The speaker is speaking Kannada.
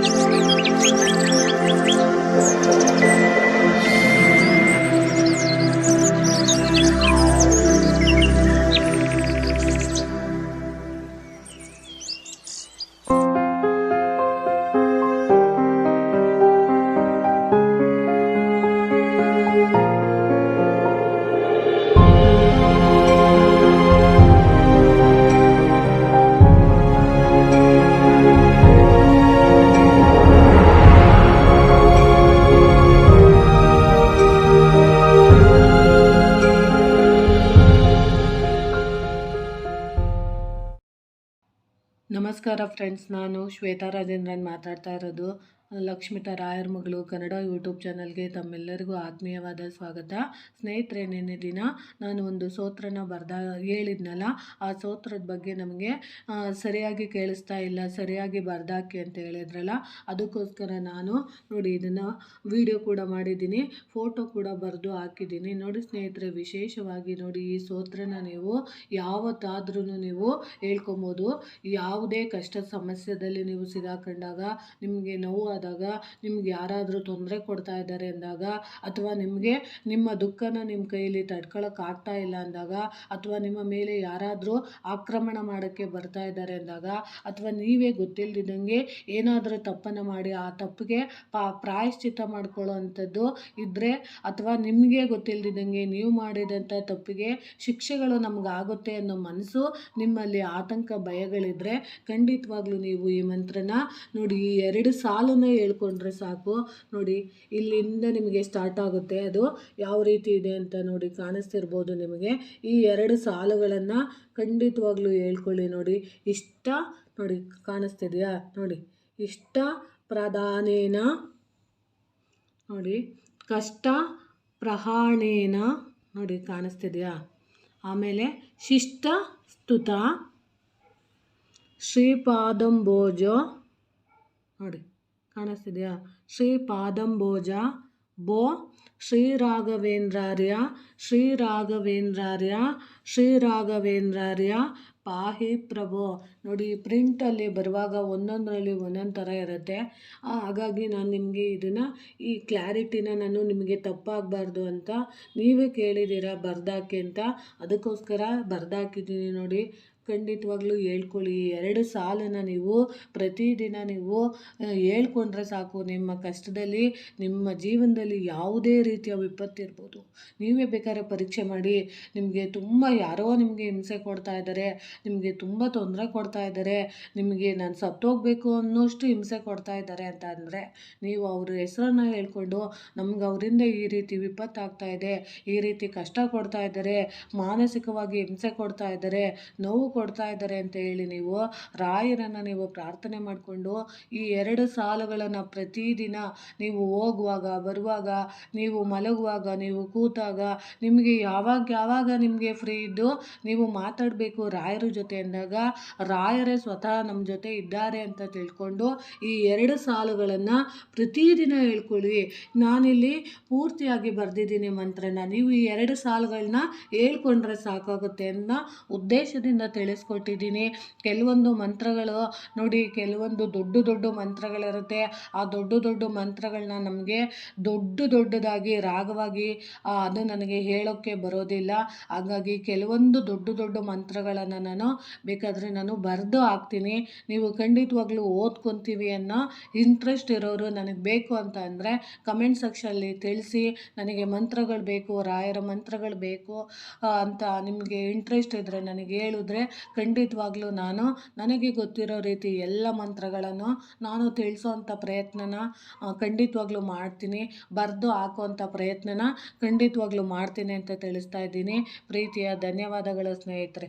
Música ನಮಸ್ಕಾರ ಫ್ರೆಂಡ್ಸ್ ನಾನು ಶ್ವೇತಾ ರಾಜೇಂದ್ರನ್ ಮಾತಾಡ್ತಾ ಇರೋದು. ಲಕ್ಷ್ಮಿತಾ ರಾಯರ್ ಮಗಳು ಕನ್ನಡ ಯೂಟ್ಯೂಬ್ ಚಾನಲ್ಗೆ ತಮ್ಮೆಲ್ಲರಿಗೂ ಆತ್ಮೀಯವಾದ ಸ್ವಾಗತ. ಸ್ನೇಹಿತರೆ, ನಿನ್ನೆ ದಿನ ನಾನು ಒಂದು ಸೋತ್ರನ ಬರ್ದ ಹೇಳಿದ್ನಲ್ಲ, ಆ ಸೋತ್ರದ ಬಗ್ಗೆ ನಮಗೆ ಸರಿಯಾಗಿ ಕೇಳಿಸ್ತಾ ಇಲ್ಲ, ಸರಿಯಾಗಿ ಬರ್ದಾಕಿ ಅಂತ ಹೇಳಿದ್ರಲ್ಲ, ಅದಕ್ಕೋಸ್ಕರ ನಾನು ನೋಡಿ ಇದನ್ನು ವಿಡಿಯೋ ಕೂಡ ಮಾಡಿದ್ದೀನಿ, ಫೋಟೋ ಕೂಡ ಬರೆದು ಹಾಕಿದ್ದೀನಿ. ನೋಡಿ ಸ್ನೇಹಿತರೆ, ವಿಶೇಷವಾಗಿ ನೋಡಿ ಈ ಸೋತ್ರನ ನೀವು ಯಾವತ್ತಾದ್ರೂ ನೀವು ಹೇಳ್ಕೊಬೋದು. ಯಾವುದೇ ಕಷ್ಟ ಸಮಸ್ಯೆದಲ್ಲಿ ನೀವು ಸಿಗಾಕೊಂಡಾಗ ನಿಮಗೆ ನೋವು ಆದಾಗ ನಿಮ್ಗೆ ಯಾರಾದರೂ ತೊಂದರೆ ಕೊಡ್ತಾ ಇದ್ದಾರೆ ಅಂದಾಗ ಅಥವಾ ನಿಮಗೆ ನಿಮ್ಮ ದುಃಖನ ನಿಮ್ಮ ಕೈಯಲ್ಲಿ ತಡ್ಕೊಳಕ್ಕಾಗ್ತಾ ಇಲ್ಲ ಅಂದಾಗ ಅಥವಾ ನಿಮ್ಮ ಮೇಲೆ ಯಾರಾದರೂ ಆಕ್ರಮಣ ಮಾಡೋಕ್ಕೆ ಬರ್ತಾ ಇದ್ದಾರೆ ಅಂದಾಗ ಅಥವಾ ನೀವೇ ಗೊತ್ತಿಲ್ಲದಿದ್ದಂಗೆ ಏನಾದರೂ ತಪ್ಪನ್ನು ಮಾಡಿ ಆ ತಪ್ಪಿಗೆ ಪಾ ಪ್ರಾಯಶ್ಚಿತ್ತ ಮಾಡ್ಕೊಳ್ಳೋ ಅಂಥದ್ದು ಇದ್ದರೆ ಅಥವಾ ನಿಮಗೆ ಗೊತ್ತಿಲ್ಲದಿದ್ದಂಗೆ ನೀವು ಮಾಡಿದಂಥ ತಪ್ಪಿಗೆ ಶಿಕ್ಷೆಗಳು ನಮಗಾಗುತ್ತೆ ಅನ್ನೋ ಮನಸ್ಸು ನಿಮ್ಮಲ್ಲಿ ಆತಂಕ ಭಯಗಳಿದ್ದರೆ ಖಂಡಿತವಾಗ್ಲೂ ನೀವು ಈ ಮಂತ್ರನ ನೋಡಿ, ಈ ಎರಡು ಸಾಲನ್ನ ಹೇಳ್ಕೊಂಡ್ರೆ ಸಾಕು. ನೋಡಿ, ಇಲ್ಲಿಂದ ನಿಮಗೆ ಸ್ಟಾರ್ಟ್ ಆಗುತ್ತೆ. ಅದು ಯಾವ ರೀತಿ ಇದೆ ಅಂತ ನೋಡಿ ಕಾಣಿಸ್ತಿರ್ಬೋದು ನಿಮಗೆ. ಈ ಎರಡು ಸಾಲುಗಳನ್ನು ಖಂಡಿತವಾಗ್ಲೂ ಹೇಳ್ಕೊಳ್ಳಿ ನೋಡಿ. ಇಷ್ಟ ನೋಡಿ ಕಾಣಿಸ್ತಿದೆಯಾ? ನೋಡಿ, ಇಷ್ಟ ಪ್ರಧಾನೇನ ನೋಡಿ, ಕಷ್ಟ ಪ್ರಹಾಣೇನ ನೋಡಿ ಕಾಣಿಸ್ತಿದೆಯಾ? ಆಮೇಲೆ ಶಿಷ್ಟ ಸ್ತುತ, ಶ್ರೀಪಾದಂಬೋಜ ನೋಡಿ ಕಾಣಿಸ್ತಿದೆಯಾ? ಶ್ರೀಪಾದಂಬೋಜ ಬೋ. ಶ್ರೀ ರಾಘವೇಂದ್ರಾರ್ಯ. ಶ್ರೀ ರಾಘವೇಂದ್ರಾರ್ಯ. ಶ್ರೀ ರಾಘವೇಂದ್ರಾರ್ಯ. ಪಾಹಿ ಪ್ರಭೋ. ನೋಡಿ ಪ್ರಿಂಟಲ್ಲಿ ಬರುವಾಗ ಒಂದೊಂದರಲ್ಲಿ ಒಂದೊಂದು ಥರ ಇರುತ್ತೆ. ಹಾಗಾಗಿ ನಾನು ನಿಮಗೆ ಇದನ್ನು, ಈ ಕ್ಲಾರಿಟಿನ ನಾನು ನಿಮಗೆ ತಪ್ಪಾಗಬಾರ್ದು ಅಂತ ನೀವೇ ಕೇಳಿದ್ದೀರಾ ಬರ್ದಾಕೆ ಅಂತ? ಅದಕ್ಕೋಸ್ಕರ ಬರ್ದಾಕಿದ್ದೀನಿ ನೋಡಿ. ಖಂಡಿತವಾಗ್ಲೂ ಹೇಳ್ಕೊಳ್ಳಿ. ಎರಡು ಸಾಲನ್ನು ನೀವು ಪ್ರತಿದಿನ ನೀವು ಹೇಳ್ಕೊಂಡ್ರೆ ಸಾಕು. ನಿಮ್ಮ ಕಷ್ಟದಲ್ಲಿ, ನಿಮ್ಮ ಜೀವನದಲ್ಲಿ ಯಾವುದೇ ರೀತಿಯ ವಿಪತ್ತು ಇರ್ಬೋದು. ನೀವೇ ಬೇಕಾದ್ರೆ ಪರೀಕ್ಷೆ ಮಾಡಿ. ನಿಮಗೆ ತುಂಬ ಯಾರೋ ನಿಮಗೆ ಹಿಂಸೆ ಕೊಡ್ತಾ ಇದ್ದಾರೆ. ನಿಮಗೆ ತುಂಬ ತೊಂದರೆ ಕೊಡ್ತಾ ಇದ್ದಾರೆ. ನಿಮಗೆ ನಾನು ಸತ್ತೋಗ್ಬೇಕು ಅನ್ನೋಷ್ಟು ಹಿಂಸೆ ಕೊಡ್ತಾ ಇದ್ದಾರೆ ಅಂತ ಅಂದರೆ, ನೀವು ಅವ್ರ ಹೆಸರನ್ನ ಹೇಳ್ಕೊಂಡು ನಮ್ಗೆ ಅವರಿಂದ ಈ ರೀತಿ ವಿಪತ್ತು ಆಗ್ತಾ ಇದೆ, ಈ ರೀತಿ ಕಷ್ಟ ಕೊಡ್ತಾ ಇದ್ದಾರೆ, ಮಾನಸಿಕವಾಗಿ ಹಿಂಸೆ ಕೊಡ್ತಾ ಇದ್ದಾರೆ, ನೋವು ಕೊಡ್ತಾ ಇದ್ದಾರೆ ಅಂತ ಹೇಳಿ ನೀವು ರಾಯರನ್ನು ನೀವು ಪ್ರಾರ್ಥನೆ ಮಾಡಿಕೊಂಡು ಈ ಎರಡು ಸಾಲುಗಳನ್ನು ಪ್ರತಿದಿನ ನೀವು ಹೋಗುವಾಗ, ಬರುವಾಗ, ನೀವು ಮಲಗುವಾಗ, ನೀವು ಕೂತಾಗ ನಿಮಗೆ ಯಾವಾಗ ಯಾವಾಗ ನಿಮಗೆ ಫ್ರೀ ಇದ್ದು ನೀವು ಮಾತಾಡಬೇಕು ರಾಯರ ಜೊತೆ ಅಂದಾಗ ರಾಯರೇ ಸ್ವತಃ ನಮ್ಮ ಜೊತೆ ಇದ್ದಾರೆ ಅಂತ ತಿಳ್ಕೊಂಡು ಈ ಎರಡು ಸಾಲುಗಳನ್ನು ಪ್ರತಿದಿನ ಹೇಳ್ಕೊಳ್ಳಿ. ನಾನಿಲ್ಲಿ ಪೂರ್ತಿಯಾಗಿ ಬರೆದಿದ್ದೀನಿ ಮಂತ್ರನ. ನೀವು ಈ ಎರಡು ಸಾಲುಗಳನ್ನ ಹೇಳ್ಕೊಂಡ್ರೆ ಸಾಕಾಗುತ್ತೆ ಅನ್ನೋ ಉದ್ದೇಶದಿಂದ ತಿಳಿಸ್ಕೊಟ್ಟಿದ್ದೀನಿ. ಕೆಲವೊಂದು ಮಂತ್ರಗಳು ನೋಡಿ, ಕೆಲವೊಂದು ದೊಡ್ಡ ದೊಡ್ಡ ಮಂತ್ರಗಳಿರುತ್ತೆ. ಆ ದೊಡ್ಡ ದೊಡ್ಡ ಮಂತ್ರಗಳನ್ನ ನಮಗೆ ದೊಡ್ಡ ದೊಡ್ಡದಾಗಿ, ರಾಗವಾಗಿ ಅದು ನನಗೆ ಹೇಳೋಕ್ಕೆ ಬರೋದಿಲ್ಲ. ಹಾಗಾಗಿ ಕೆಲವೊಂದು ದೊಡ್ಡ ದೊಡ್ಡ ಮಂತ್ರಗಳನ್ನು ನಾನು ಬೇಕಾದರೆ ನಾನು ಬರೆದು ಹಾಕ್ತೀನಿ. ನೀವು ಖಂಡಿತವಾಗ್ಲೂ ಓದ್ಕೊತೀವಿ ಅನ್ನೋ ಇಂಟ್ರೆಸ್ಟ್ ಇರೋರು ನನಗೆ ಬೇಕು ಅಂತ ಅಂದರೆ ಕಮೆಂಟ್ ಸೆಕ್ಷನಲ್ಲಿ ತಿಳಿಸಿ, ನನಗೆ ಮಂತ್ರಗಳು ಬೇಕು, ರಾಯರ ಮಂತ್ರಗಳು ಬೇಕು ಅಂತ ನಿಮಗೆ ಇಂಟ್ರೆಸ್ಟ್ ಇದ್ದರೆ ನನಗೆ ಹೇಳಿದ್ರೆ ಖಂಡಿತವಾಗ್ಲೂ ನಾನು, ನನಗೆ ಗೊತ್ತಿರೋ ರೀತಿ ಎಲ್ಲ ಮಂತ್ರಗಳನ್ನು ನಾನು ತಿಳಿಸೋವಂಥ ಪ್ರಯತ್ನನ ಖಂಡಿತವಾಗ್ಲೂ ಮಾಡ್ತೀನಿ. ಬರೆದು ಹಾಕುವಂಥ ಪ್ರಯತ್ನನ ಖಂಡಿತವಾಗ್ಲೂ ಮಾಡ್ತೀನಿ ಅಂತ ತಿಳಿಸ್ತಾ ಇದ್ದೀನಿ. ಪ್ರೀತಿಯ ಧನ್ಯವಾದಗಳು ಸ್ನೇಹಿತರೆ.